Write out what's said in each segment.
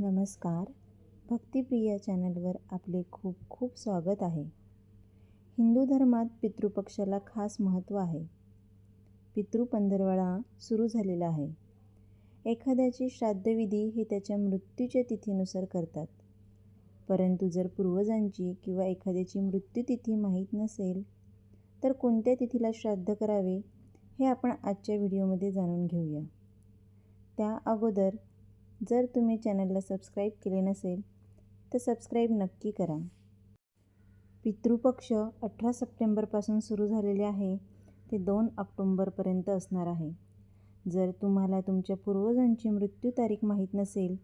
नमस्कार. भक्तिप्रिया चॅनलवर आपले खूप खूप स्वागत आहे. हिंदू धर्मात पितृपक्षाला खास महत्त्व आहे. पितृ पंधरवडा सुरू झालेला आहे. एखाद्याची श्राद्धविधी हे त्याच्या मृत्यूच्या तिथीनुसार करतात. परंतु जर पूर्वजांची किंवा एखाद्याची मृत्यूतिथी माहीत नसेल तर कोणत्या तिथीला श्राद्ध करावे हे आपण आजच्या व्हिडिओमध्ये जाणून घेऊया. त्या अगोदर जर तुम्ही चॅनलला सबस्क्राईब केले नसेल तर सबस्क्राईब नक्की करा. पितृपक्ष अठरा सप्टेंबरपासून सुरू झालेले आहे ते दोन ऑक्टोंबरपर्यंत असणार आहे. जर तुम्हाला तुमच्या पूर्वजांची मृत्यू तारीख माहीत नसेल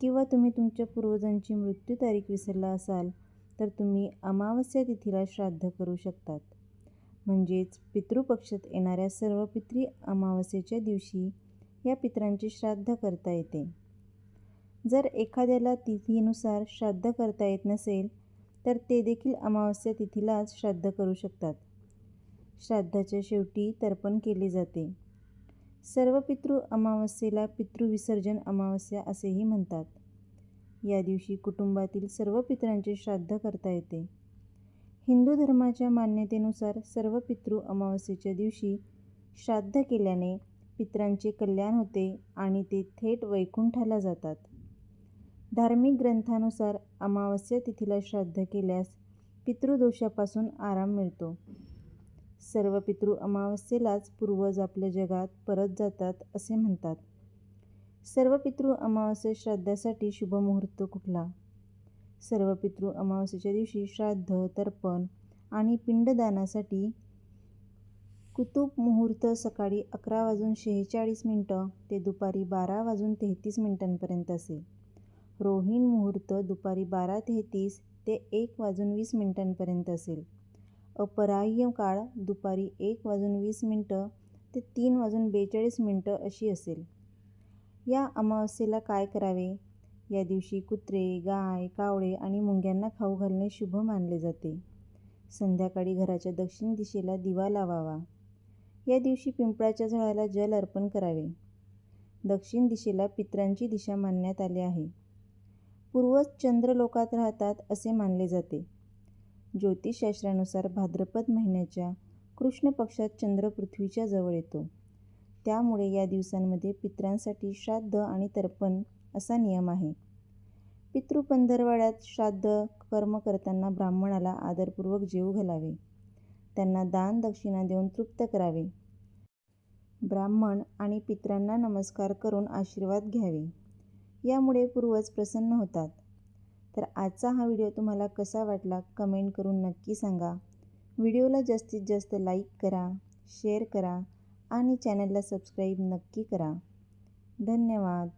किंवा तुम्ही तुमच्या पूर्वजांची मृत्यू तारीख विसरला असाल तर तुम्ही अमावस्या तिथीला श्राद्ध करू शकतात. म्हणजेच पितृपक्षात येणाऱ्या सर्व पितृ अमावस्येच्या दिवशी या पित्रांचे श्राद्ध करता येते. जर एखाद्याला तिथीनुसार श्राद्ध करता येत नसेल तर ते देखील अमावस्या तिथीलाच श्राद्ध करू शकतात. श्राद्धाच्या शेवटी तर्पण केले जाते. सर्व पितृ अमावस्येला पितृविसर्जन अमावस्या असेही म्हणतात. या दिवशी कुटुंबातील सर्व पितरांचे श्राद्ध करता येते. हिंदू धर्माच्या मान्यतेनुसार सर्व पितृ अमावस्येच्या दिवशी श्राद्ध केल्याने पितरांचे कल्याण होते आणि ते थेट वैकुंठाला जातात. धार्मिक ग्रंथानुसार अमावस्या तिथीला श्राद्ध केल्यास पितृदोषापासून आराम मिळतो. सर्व पितृ अमावस्येलाच पूर्वज आपल्या जगात परत जातात असे म्हणतात. सर्व पितृ अमावस्या श्राद्धासाठी शुभमुहूर्त कुठला? सर्व पितृ अमावस्येच्या दिवशी श्राद्ध तर्पण आणि पिंडदानासाठी कुतुब मुहूर्त सकाळी अकरा वाजून शेहेचाळीस मिनटं ते दुपारी बारा वाजून तेहतीस मिनिटांपर्यंत असेल रोहिण मुहूर्त दुपारी बारा तेहतीस ते एक वाजून वीस मिनिटांपर्यंत असेल. अपराह्य काळ दुपारी एक वाजून वीस मिनटं ते तीन वाजून बेचाळीस मिनटं अशी असेल. या अमावस्येला काय करावे? या दिवशी कुत्रे गाय कावळे आणि मुंग्यांना खाऊ घालणे शुभ मानले जाते. संध्याकाळी घराच्या दक्षिण दिशेला दिवा लावावा. या दिवशी पिंपळाच्या झाडाला जल अर्पण करावे. दक्षिण दिशेला पित्रांची दिशा मानण्यात आली आहे. पूर्वज चंद्रलोकात राहतात असे मानले जाते. ज्योतिषशास्त्रानुसार भाद्रपद महिन्याच्या कृष्ण पक्षात चंद्र पृथ्वीच्या जवळ येतो. त्यामुळे या दिवसांमध्ये पित्रांसाठी श्राद्ध आणि तर्पण असा नियम आहे. पितृपंधरवाड्यात श्राद्ध कर्म करताना ब्राह्मणाला आदरपूर्वक जेऊ घालावे. त्यांना दान दक्षिणा देऊन तृप्त करावे. ब्राह्मण आणि पितरांना नमस्कार करून आशीर्वाद घ्यावे. यामुळे पूर्वज प्रसन्न होतात. तर आजचा हा व्हिडिओ तुम्हाला कसा वाटला कमेंट करून नक्की सांगा. व्हिडिओला जास्तीत जास्त लाईक करा शेअर करा आणि चॅनलला सबस्क्राईब नक्की करा. धन्यवाद.